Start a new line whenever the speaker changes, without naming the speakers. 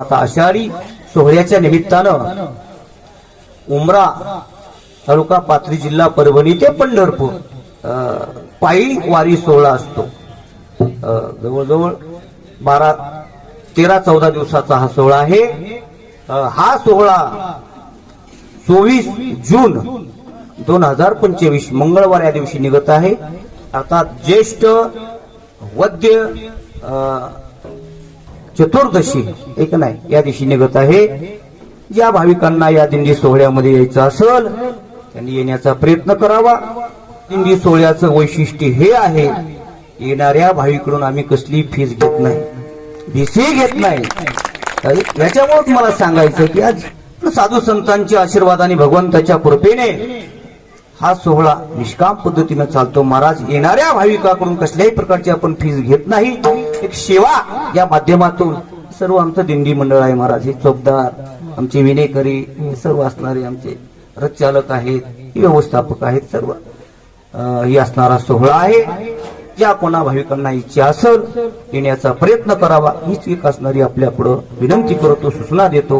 आता आषाढी सोहळ्याच्या निमित्तानं उमरा तालुका पाथरी जिल्हा परभणी ते पंढरपूर पायी वारी सोहळा असतो. जवळजवळ बारा तेरा चौदा दिवसाचा हा सोहळा आहे. हा सोहळा चोवीस जून दोन हजार पंचवीस मंगळवार या दिवशी निघत आहे. अर्थात ज्येष्ठ वद्य चतुर्दशी एक नाही या दिवशी निघत आहे. ज्या भाविकांना या दिंडी सोहळ्यामध्ये यायचं असेल त्यांनी येण्याचा प्रयत्न करावा. दिंडी सोहळ्याचं वैशिष्ट्य हे आहे येणाऱ्या भाविकडून आम्ही कसली फीस घेत नाही. फीसही घेत नाही. तर याच्यामुळे मला सांगायचं की आज साधू संतांच्या आशीर्वादाने भगवंताच्या कृपेने हा सोहळा निष्काम पद्धतीनं चालतो. महाराज येणाऱ्या भाविकाकडून कसल्याही प्रकारची आपण फीस घेत नाही. एक सेवा या माध्यमातून सर्व आमचं दिंडी मंडळ आहे महाराज. हे चौकदार आमचे विनेकरी हे सर्व असणारे आमचे रथचालक आहेत हे व्यवस्थापक आहेत सर्व. ही असणारा सोहळा आहे. ज्या कोणा भाविकांना इच्छा असेल येण्याचा प्रयत्न करावा. हीच एक असणारी आपल्या पुढं विनंती करतो सूचना देतो.